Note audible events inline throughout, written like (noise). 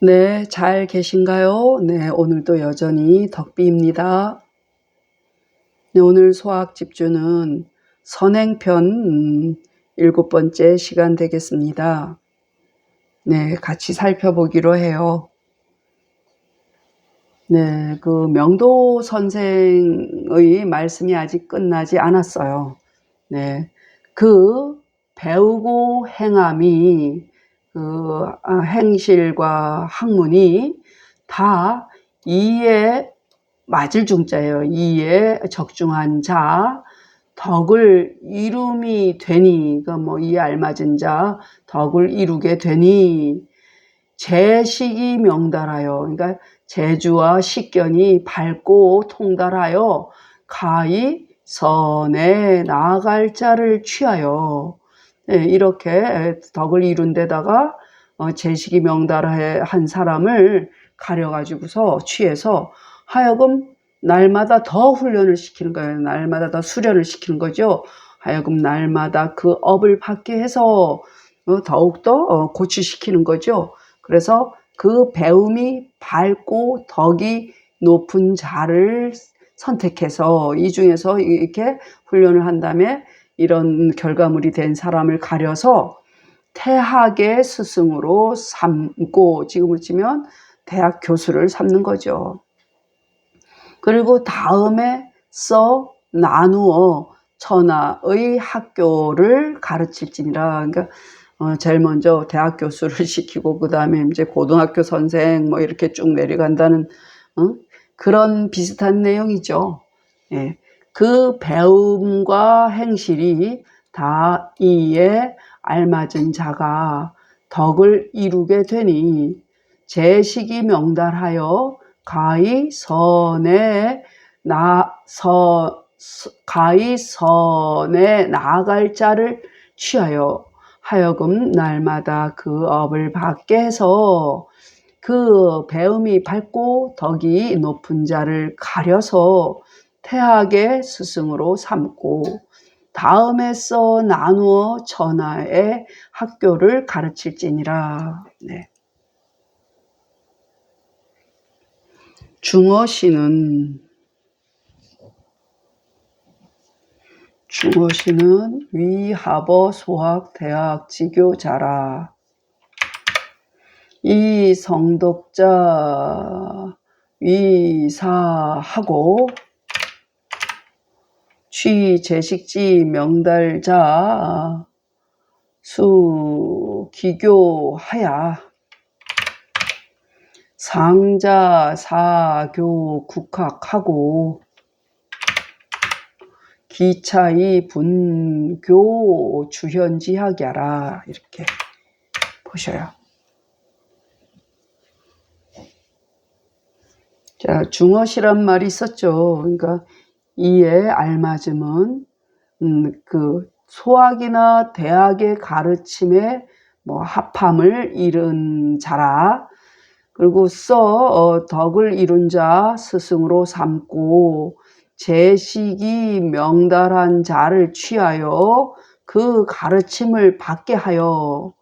네, 잘 계신가요? 네, 오늘도 여전히 덕비입니다. 네, 오늘 수학 집주는 선행편 음, 일곱 번째 시간 되겠습니다. 네, 같이 살펴보기로 해요. 네, 그 명도 선생의 말씀이 아직 끝나지 않았어요. 네, 그 배우고 행함이 그 아, 행실과 학문이 다 이에 맞을 중자예요. 이에 적중한 자, 덕을 이룸이 되니, 그뭐 이에 알맞은 자, 덕을 이루게 되니, 제식이 명달하여, 그러니까 제주와 식견이 밝고 통달하여 가히 선에 나아갈 자를 취하여 네, 이렇게 덕을 이룬 데다가 어, 제식이 명달한 사람을 가려가지고서 취해서 하여금 날마다 더 훈련을 시키는 거예요. 날마다 더 수련을 시키는 거죠. 하여금 날마다 그 업을 받게 해서 어, 더욱더 어, 고취시키는 거죠. 그래서 그 배움이 밝고 덕이 높은 자를 선택해서 이 중에서 이렇게 훈련을 한 다음에 이런 결과물이 된 사람을 가려서 태학의 스승으로 삼고 지금으로 치면 대학 교수를 삼는 거죠. 그리고 다음에 써 나누어 천하의 학교를 가르칠지니라. 그러니까 어, 제일 먼저 대학 교수를 (laughs) 시키고 그 다음에 이제 고등학교 선생 뭐 이렇게 쭉 내려간다는 어? 그런 비슷한 내용이죠. 예. 그 배움과 행실이 다 이에 알맞은 자가 덕을 이루게 되니 제식이 명달하여 가히 선에 나 서 가히 선에 나아갈 자를 취하여 하여금 날마다 그 업을 받게 해서 그 배움이 밝고 덕이 높은 자를 가려서 태학의 스승으로 삼고 다음에 써 나누어 전하의 학교를 가르칠지니라. 네. 중어시는 중어시는 위하버 소학 대학 지교자라. 이 성독자 위사하고 취 제식지 명달자 수 기교하야 상자 사교 국학하고 기차이 분교 주현지학야라 이렇게 보셔요. 자 중어시란 말이 있었죠. 그러니까 이에 알맞음은 음, 그 소학이나 대학의 가르침에 뭐 합함을 이룬 자라 그리고 써 어, 덕을 이룬 자 스승으로 삼고 제식이 명달한 자를 취하여 그 가르침을 받게 하여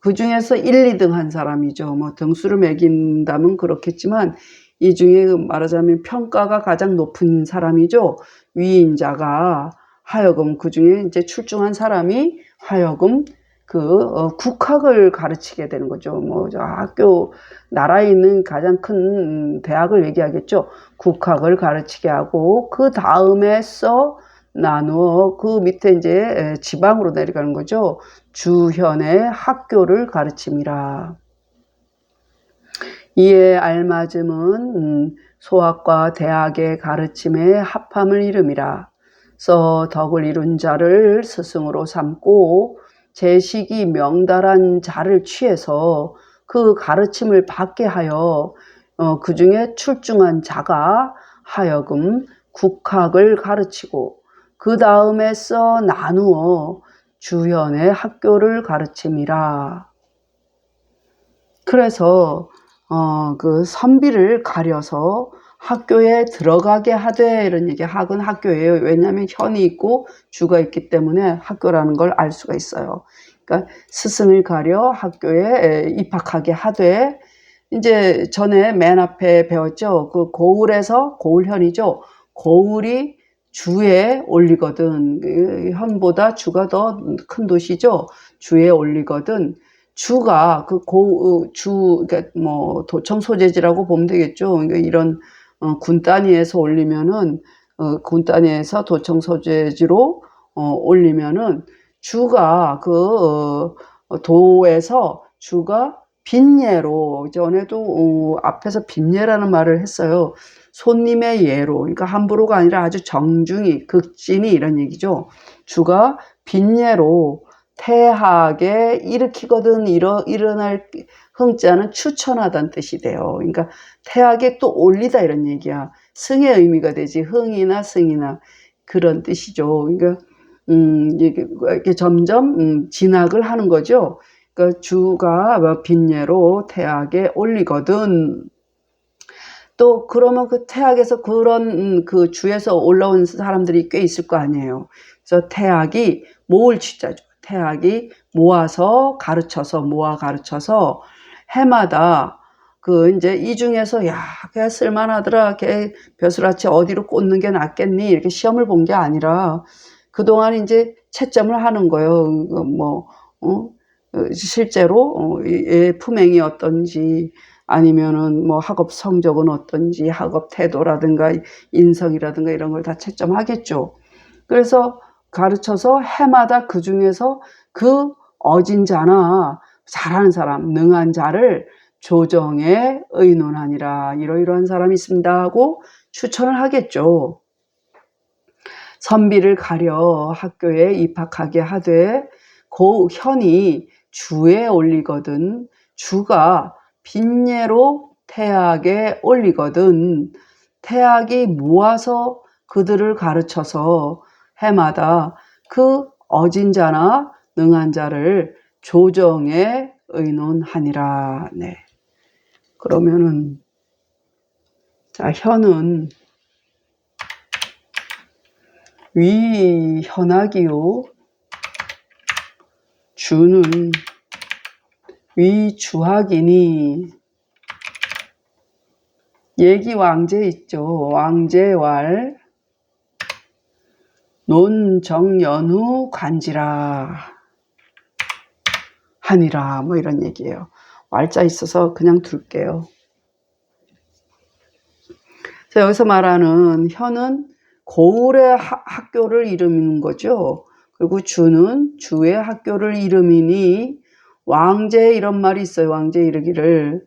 그 중에서 1, 2등 한 사람이죠. 뭐 등수를 매긴다면 그렇겠지만 이 중에 말하자면 평가가 가장 높은 사람이죠. 위인자가 하여금 그 중에 이제 출중한 사람이 하여금 그 어, 국학을 가르치게 되는 거죠. 뭐 학교 나라에 있는 가장 큰 대학을 얘기하겠죠. 국학을 가르치게 하고 그 다음에 써 나누어 그 밑에 이제 지방으로 내려가는 거죠. 주현의 학교를 가르침이라. 이에 알맞음은 음, 소학과 대학의 가르침에 합함을 이름이라. 써 덕을 이룬 자를 스승으로 삼고 제식이 명달한 자를 취해서 그 가르침을 받게 하여 어, 그 중에 출중한 자가 하여금 국학을 가르치고 그 다음에 써 나누어 주현의 학교를 가르침이라. 그래서 어, 그 선비를 가려서 학교에 들어가게 하되 이런 얘기 학은 학교예요. 왜냐하면 현이 있고 주가 있기 때문에 학교라는 걸 알 수가 있어요. 그러니까 스승을 가려 학교에 입학하게 하되 이제 전에 맨 앞에 배웠죠. 그 고을에서 고을현이죠. 고을이 주에 올리거든. 그 현보다 주가 더 큰 도시죠. 주에 올리거든. 주가 그 고, 주, 그러니까 뭐 도청 소재지라고 보면 되겠죠. 그러니까 이런 어, 군 단위에서 올리면은 어, 군 단위에서 도청 소재지로 어, 올리면은 주가 그 어, 도에서 주가 빈예로 전에도 어, 앞에서 빈예라는 말을 했어요. 손님의 예로 그러니까 함부로가 아니라 아주 정중히 극진히 이런 얘기죠. 주가 빈예로 태하게 일으키거든 일어, 일어날 흥자는 추천하다는 뜻이 돼요. 그러니까 태하게 또 올리다 이런 얘기야. 승의 의미가 되지 흥이나 승이나 그런 뜻이죠. 그러니까 음, 이게 점점 음, 진학을 하는 거죠. 그러니까 주가 뭐 빈예로 태하게 올리거든. 또 그러면 그 태학에서 그런 음, 그 주에서 올라온 사람들이 꽤 있을 거 아니에요. 그래서 태학이 모을 취자죠. 태학이 모아서 가르쳐서 모아 가르쳐서 해마다 그 이제 이 중에서 야, 걔 쓸만하더라. 걔 벼슬아치 어디로 꽂는 게 낫겠니? 이렇게 시험을 본 게 아니라 그동안 이제 채점을 하는 거예요. 뭐 어? 실제로 어, 얘 품행이 어떤지 아니면은 뭐 학업 성적은 어떤지 학업 태도라든가 인성이라든가 이런 걸 다 채점하겠죠. 그래서 가르쳐서 해마다 그 중에서 그 어진 자나 잘하는 사람, 능한 자를 조정에 의논하니라. 이러이러한 사람이 있습니다 하고 추천을 하겠죠. 선비를 가려 학교에 입학하게 하되 고 현이 주에 올리거든. 주가 빈예로 태학에 올리거든. 태학이 모아서 그들을 가르쳐서 해마다 그 어진 자나 능한 자를 조정에 의논하니라. 네. 그러면은 자 현은 위 현학이요 주는 위 주학이니 얘기 왕제 있죠 왕제왈 논정연후 간지라 하니라 뭐 이런 얘기예요. 왈자 있어서 그냥 둘게요. 자, 여기서 말하는 현은 고을의 하, 학교를 이루는 거죠. 그리고 주는 주의 학교를 이름이니 왕제 이런 말이 있어요. 왕제 이르기를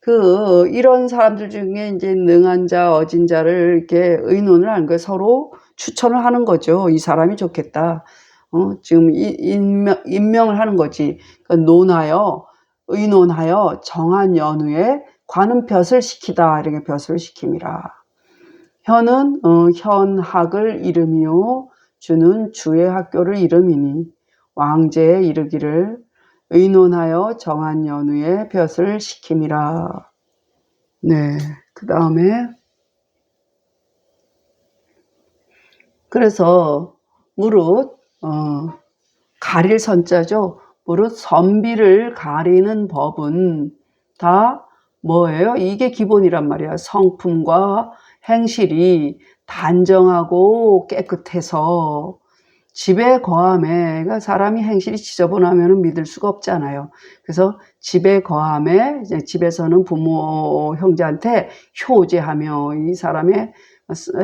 그 이런 사람들 중에 이제 능한 자, 어진 자를 이렇게 의논을 하는 거예요. 서로 추천을 하는 거죠. 이 사람이 좋겠다. 어, 지금 임명, 임명을 하는 거지. 그러니까 논하여 의논하여 정한 연후에 관은 벼슬 시키다 이렇게 벼슬 시킴이라. 현은 어, 현학을 이름이요 주는 주의 학교를 이름이니 왕제에 이르기를 의논하여 정한 연후에 벼슬 시킴이라. 네, 그 다음에 그래서 무릇 어, 가릴 선자죠. 무릇 선비를 가리는 법은 다 뭐예요? 이게 기본이란 말이야. 성품과 행실이 단정하고 깨끗해서 집에 거함에 그러니까 사람이 행실이 지저분하면 믿을 수가 없잖아요. 그래서 집에 거함에 집에서는 부모 형제한테 효제하며 이 사람의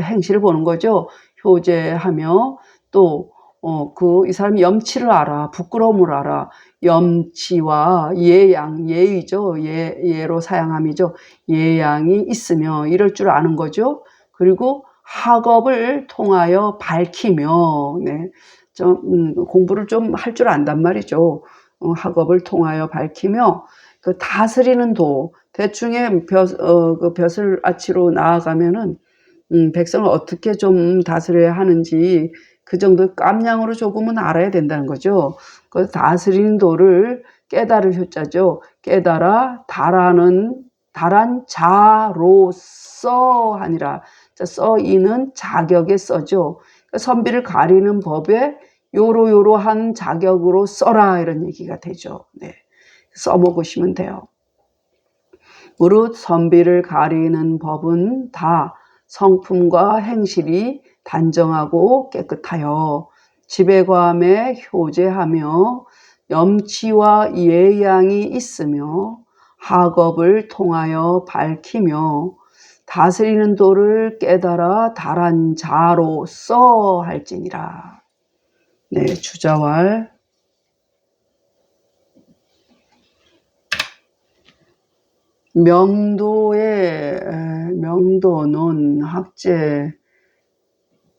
행실을 보는 거죠. 효제하며 또 어, 그, 이 사람이 염치를 알아. 부끄러움을 알아. 염치와 예양, 예의죠. 예, 예로 사양함이죠. 예양이 있으며 이럴 줄 아는 거죠. 그리고 학업을 통하여 밝히며, 네. 좀, 음, 공부를 좀 할 줄 안단 말이죠. 어, 학업을 통하여 밝히며, 그 다스리는 도, 대충의 벼, 어, 그 벼슬 아치로 나아가면은, 음, 백성을 어떻게 좀 다스려야 하는지 그 정도 깜냥으로 조금은 알아야 된다는 거죠. 그 다스리는 도를 깨달을 효자죠. 깨달아 달하는 달한 자로써 하니라. 써 이는 자격에 써죠. 그러니까 선비를 가리는 법에 요로 요로한 자격으로 써라 이런 얘기가 되죠. 네. 써먹으시면 돼요. 무릇 선비를 가리는 법은 다 성품과 행실이 단정하고 깨끗하여 지배감에 효제하며 염치와 예양이 있으며 학업을 통하여 밝히며 다스리는 도를 깨달아 달한 자로 써 할지니라. 네, 주자왈. 명도의 명도는 학제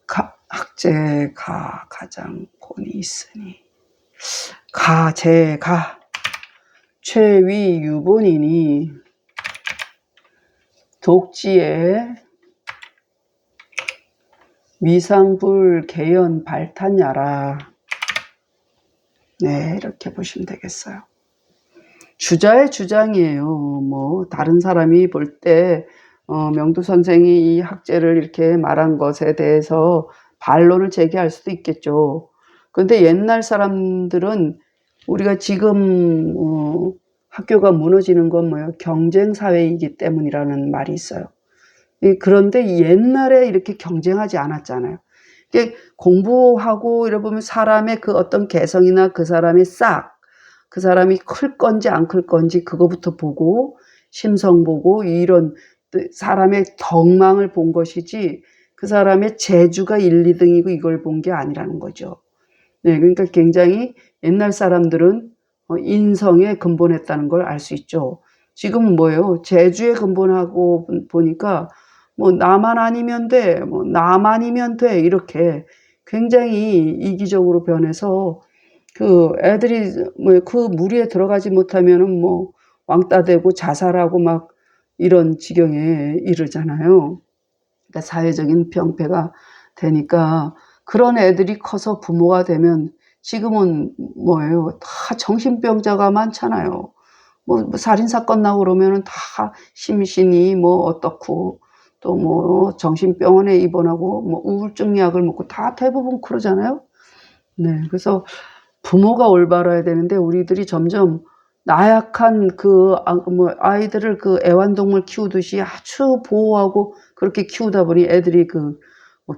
가, 학제가 가장 권이 있으니 가제가 최위 유본이니 독지에 미상불 개연 발탄야라 네 이렇게 보시면 되겠어요. 주자의 주장이에요. 뭐 다른 사람이 볼 때 어, 명도 선생이 이 학제를 이렇게 말한 것에 대해서 반론을 제기할 수도 있겠죠. 그런데 옛날 사람들은 우리가 지금 어, 학교가 무너지는 건 뭐예요? 경쟁 사회이기 때문이라는 말이 있어요. 이- 그런데 옛날에 이렇게 경쟁하지 않았잖아요. 공부하고 이래 보면 사람의 그 어떤 개성이나 그 사람의 싹, 그 사람이 클 건지 안 클 건지 그거부터 보고 심성 보고 이런 그 사람의 덕망을 본 것이지 그 사람의 재주가 1, 2등이고 이걸 본 게 아니라는 거죠. 네, 그러니까 굉장히 옛날 사람들은 어, 인성에 근본했다는 걸 알 수 있죠. 지금은 뭐예요? 재주에 근본하고 보- 보니까 뭐 나만 아니면 돼, 뭐 나만이면 돼 이렇게 굉장히 이기적으로 변해서 그 애들이 뭐 그 무리에 들어가지 못하면은 뭐 왕따 되고 자살하고 막 이런 지경에 이르잖아요. 그러니까 사회적인 병폐가 되니까 그런 애들이 커서 부모가 되면 지금은 뭐예요? 다 정신병자가 많잖아요. 뭐, 뭐 살인사건 나고 그러면은 다 심신이 뭐 어떻고 또 뭐 정신병원에 입원하고 뭐 우울증 약을 먹고 다 대부분 그러잖아요. 네. 그래서 부모가 올바라야 되는데 우리들이 점점 나약한 그 아, 뭐 아이들을 그 애완동물 키우듯이 아주 보호하고 그렇게 키우다 보니 애들이 그뭐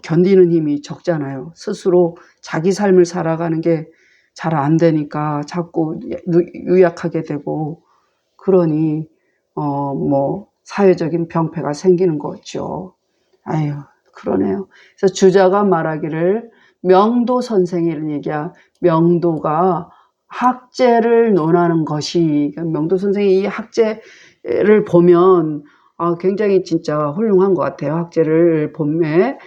견디는 힘이 적잖아요. 스스로 자기 삶을 살아가는 게 잘 안 되니까 자꾸 유- 유약하게 되고 그러니 어 뭐 사회적인 병폐가 생기는 거죠. 아유 그러네요. 그래서 주자가 말하기를 명도 선생이 이런 얘기야. 명도가 학제를 논하는 것이 그러니까 명도 선생이 이 학제를 보면 아, 굉장히 진짜 훌륭한 것 같아요. 학제를 보면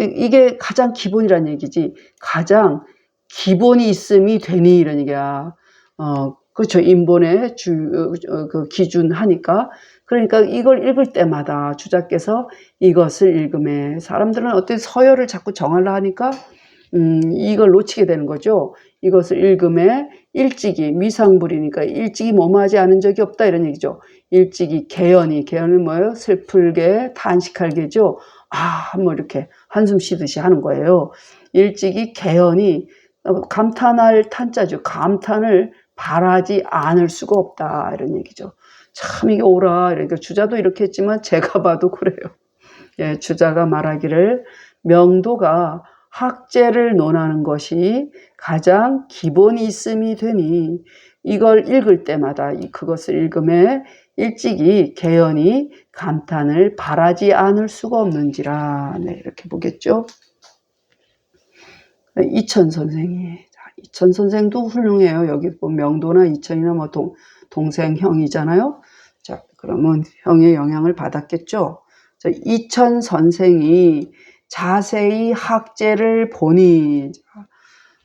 이- 이게 가장 기본이란 얘기지. 가장 기본이 있음이 되니 이런 얘기야. 어, 그렇죠. 인본의 주, 어, 그 기준 하니까. 그러니까 이걸 읽을 때마다 주자께서 이것을 읽음에 사람들은 어떤 서열을 자꾸 정하려 하니까 음, 이걸 놓치게 되는 거죠. 이것을 읽음에 일찍이 미상불이니까 일찍이 뭐뭐하지 않은 적이 없다 이런 얘기죠. 일찍이 개연이 개연은 뭐예요? 슬플게 탄식할게죠. 아, 뭐 이렇게 한숨 쉬듯이 하는 거예요. 일찍이 개연이 어, 감탄할 탄자죠. 감탄을 바라지 않을 수가 없다 이런 얘기죠. 참 이게 오라. 그러니까 주자도 이렇게 했지만 제가 (laughs) 봐도 그래요. 예, 주자가 말하기를 명도가 학제를 논하는 것이 가장 기본이 있음이 되니 이걸 읽을 때마다 이- 그것을 읽음에 일찍이 개연이 감탄을 바라지 않을 수가 없는지라 네, 이렇게 보겠죠. 이천 선생이 자, 이천 선생도 훌륭해요. 여기 뭐 명도나 이천이나 뭐 동, 동생 형이잖아요. 자 그러면 형의 영향을 받았겠죠. 자, 이천 선생이 자세히 학제를 보니 어,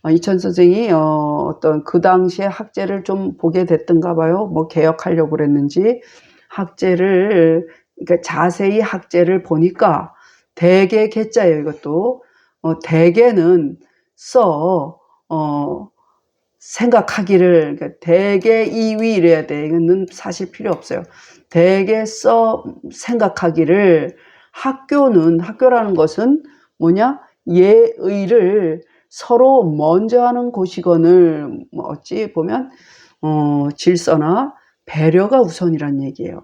이천 선생이 어, 어떤 그 당시에 학제를 좀 보게 됐던가 봐요. 뭐 개혁하려고 그랬는지 학제를 그러니까 자세히 학제를 보니까 대개 개자예요. 이것도 어, 대개는 써 어, 생각하기를 그러니까 대개 이위 이래야 돼. 이거는 사실 필요 없어요. 대개 써 생각하기를 학교는 학교라는 것은 뭐냐 예의를 서로 먼저 하는 곳이거늘 뭐 어찌 보면 어, 질서나 배려가 우선이란 얘기예요.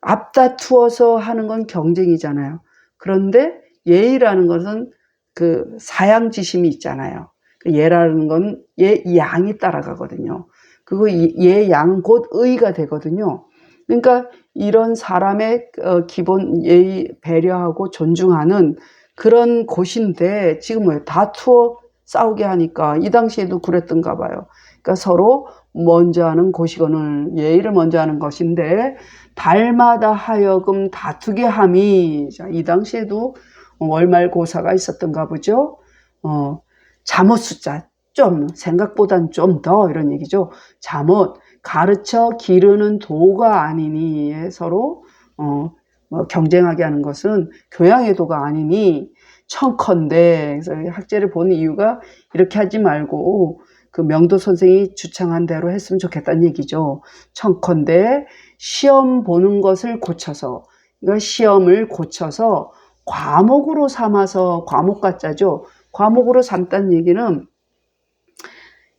앞다투어서 하는 건 경쟁이잖아요. 그런데 예의라는 것은 그 사양지심이 있잖아요. 그 예라는 건 예, 양이 따라가거든요. 그거 예, 양, 곧 의가 되거든요. 그러니까 이런 사람의 어, 기본 예의, 배려하고 존중하는 그런 곳인데 지금 뭐예요? 다투어 싸우게 하니까 이 당시에도 그랬던가 봐요. 그러니까 서로 먼저 하는 곳이거늘 예의를 먼저 하는 것인데 달마다 하여금 다투게 함이 자, 이 당시에도 월말고사가 있었던가 보죠. 어, 잠옷 숫자 좀 생각보단 좀 더 이런 얘기죠. 잠옷 가르쳐 기르는 도가 아니니 서로 어, 뭐 경쟁하게 하는 것은 교양의 도가 아니니 청컨대 그래서 학제를 보는 이유가 이렇게 하지 말고 그 명도 선생이 주창한 대로 했으면 좋겠다는 얘기죠. 청컨대 시험 보는 것을 고쳐서 그러니까 시험을 고쳐서 과목으로 삼아서 과목 가짜죠. 과목으로 삼다는 얘기는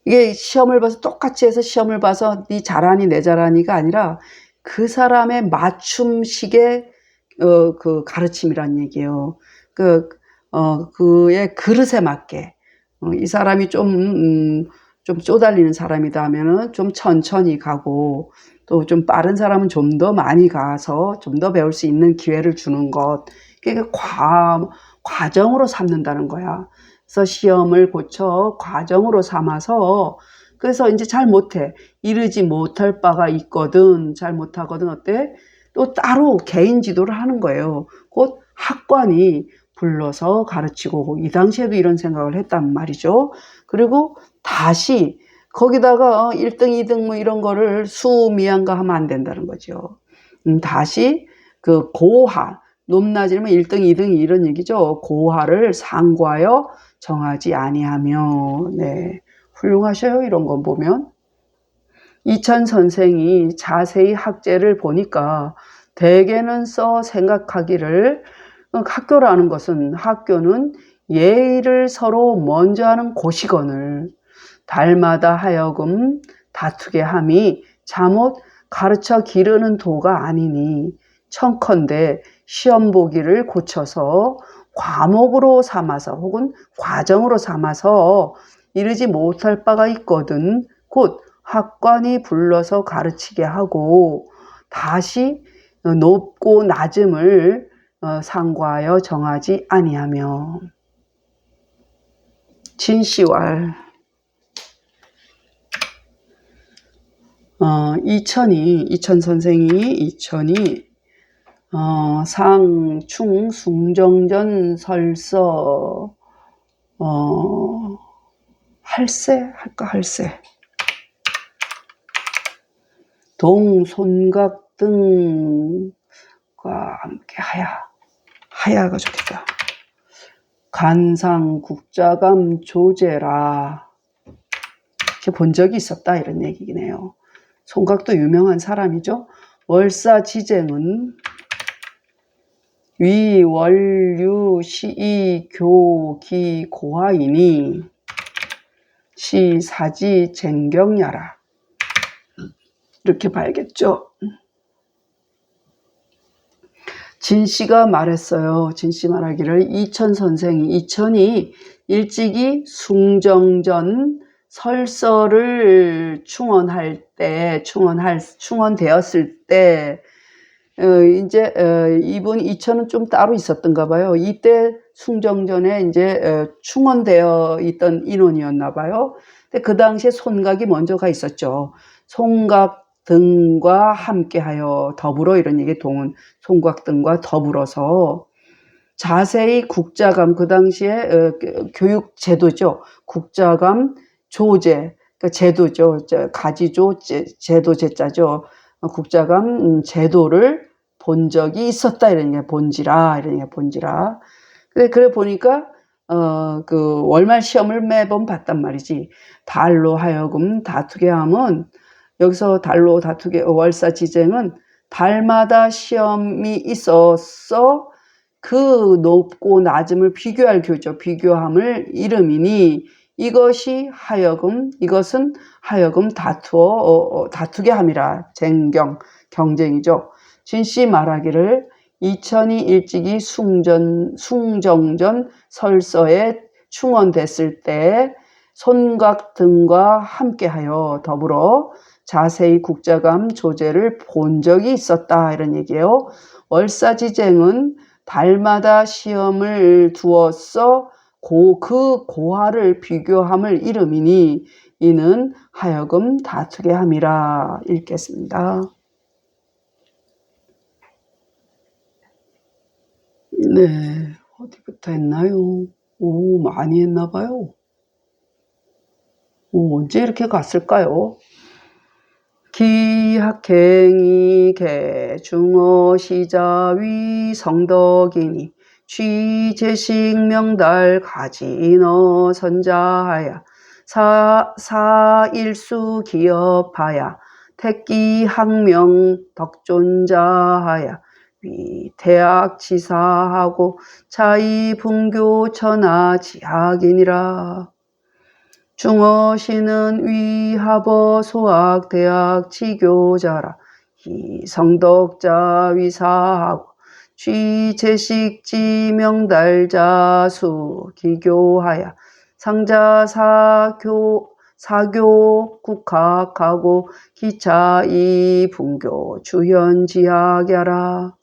이게 시험을 봐서 똑같이 해서 시험을 봐서 네 잘하니 내 잘하니가 아니라 그 사람의 맞춤식의 어, 그 가르침이란 얘기예요. 그, 어, 그의 그릇에 맞게. 어, 이 사람이 좀, 음, 좀 쪼달리는 사람이다 하면은 좀 천천히 가고 또 좀 빠른 사람은 좀 더 많이 가서 좀 더 배울 수 있는 기회를 주는 것. 그게 과, 과정으로 삼는다는 거야. 그래서 시험을 고쳐 과정으로 삼아서 그래서 이제 잘 못해. 이르지 못할 바가 있거든. 잘 못하거든. 어때? 또 따로 개인 지도를 하는 거예요. 곧 학관이 불러서 가르치고 이 당시에도 이런 생각을 했단 말이죠. 그리고 다시 거기다가 1등, 어, 2등 뭐 이런 거를 수미양가 하면 안 된다는 거죠. 음, 다시 그 고하, 높낮이면 1등, 2등 이런 얘기죠. 고하를 상과하여 정하지 아니하며, 네. 훌륭하셔요. 이런 거 보면. 이천 선생이 자세히 학제를 보니까 대개는 써 생각하기를 어, 학교라는 것은 학교는 예의를 서로 먼저 하는 곳이거늘 달마다 하여금 다투게 함이 잠옷 가르쳐 기르는 도가 아니니 청컨대 시험 보기를 고쳐서 과목으로 삼아서 혹은 과정으로 삼아서 이르지 못할 바가 있거든 곧 학관이 불러서 가르치게 하고 다시 높고 낮음을 어, 상과하여 정하지 아니하며. 진시왈 어, 이천이 이천 선생이 이천이 어, 상충 숭정전 설서 어, 할세? 할까 할세? 동 손각 등과 함께 하야 하야가 좋겠다. 간상 국자감 조제라 본 적이 있었다 이런 얘기네요. 송각도 유명한 사람이죠. 월사지쟁은 위월유 시이 교기 고하이니 시사지 쟁경야라 이렇게 봐야겠죠. 진 씨가 말했어요. 진 씨 말하기를 이천 선생이 이천이 일찍이 숭정전 설서를 충원할 때 충원할 충원되었을 때 어, 이제 어, 이분 이천은 좀 따로 있었던가 봐요. 이때 숭정전에 이제 어, 충원되어 있던 인원이었나 봐요. 근데 그 당시에 손각이 먼저 가 있었죠. 송각 등과 함께하여 더불어 이런 얘기 동은 송각 등과 더불어서 자세히 국자감 그 당시에 어, 교육 제도죠. 국자감 조제 그 제도죠. 가지조 제도 제자죠. 국자감 음, 제도를 본 적이 있었다 이런 게 본지라 이런 게 본지라. 그래 그래 보니까 어 그 월말 시험을 매번 봤단 말이지. 달로 하여금 다투게 하면 여기서 달로 다투게 월사 지쟁은 달마다 시험이 있어서 그 높고 낮음을 비교할 교죠. 비교함을 이름이니 이것이 하여금 이것은 하여금 다투어 어, 어, 다투게 함이라 쟁경 경쟁이죠. 진씨 말하기를 이천이 일찍이 숭전, 숭정전 설서에 충원됐을 때 손각 등과 함께하여 더불어 자세히 국자감 조제를 본 적이 있었다 이런 얘기예요. 월사지쟁은 달마다 시험을 두었어 고, 그 고하를 비교함을 이름이니 이는 하여금 다투게 함이라 읽겠습니다. 네, 어디부터 했나요? 오, 많이 했나 봐요. 오, 언제 이렇게 갔을까요? 기학행이 개중어 시자위 성덕이니 취제식 명달 가지너 선자하야 사, 사일수 기업하야 택기 학명 덕존자하야 위 대학 지사하고 자이 분교 천하 지학이니라 중어시는 위하버 소학 대학 지교자라. 이 성덕자 위사하고 취제식 지명달자수 기교하야. 상자 사교 사교 국학하고 기차 이 분교 주현 지학야라.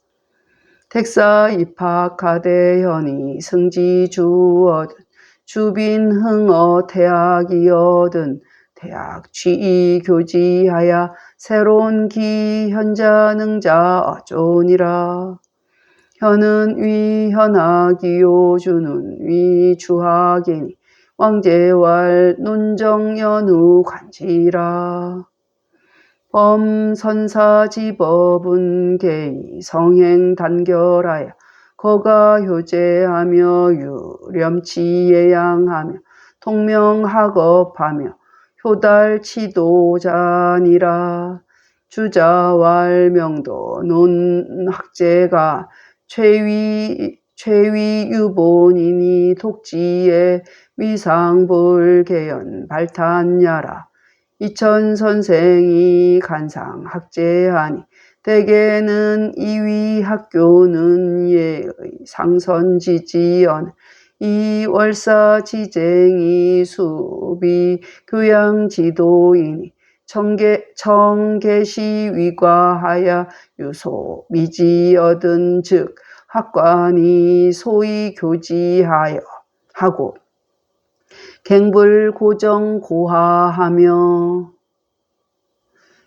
택사 입학하대 현이 승지 주어든 주빈 흥어 대학이어든 대학 취이 교지하야 새로운 기 현자 능자 어존이라. 현은 위현학이요주는 위주학이니 왕제왈 논정연우 관지라. 범선사지법은 개이 성행 단결하여 거가 효제하며 유렴치 예양하며 통명학업하며 효달치도자니라. 주자왈명도 논학제가 최위 최위 유본이니 독지의 위상불개연 발탄야라. 이천 선생이 간상 학제하니 대개는 이위 학교는 예의 상선지지연 이 월사 지쟁이 수비 교양 지도이니 청계 청계시 위과하야 유소 미지 얻은 즉 학관이 소위 교지하여 하고 갱불 고정 고하하며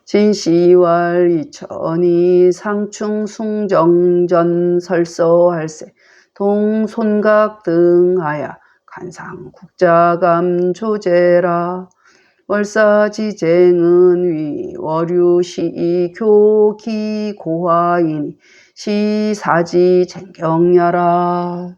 진시왈 이천이 상충 숭정전 설서할세. 동손각 등하야 간상 국자감 조제라. 월사지쟁은 위 월유시 교기 고화이니 시사지 쟁경야라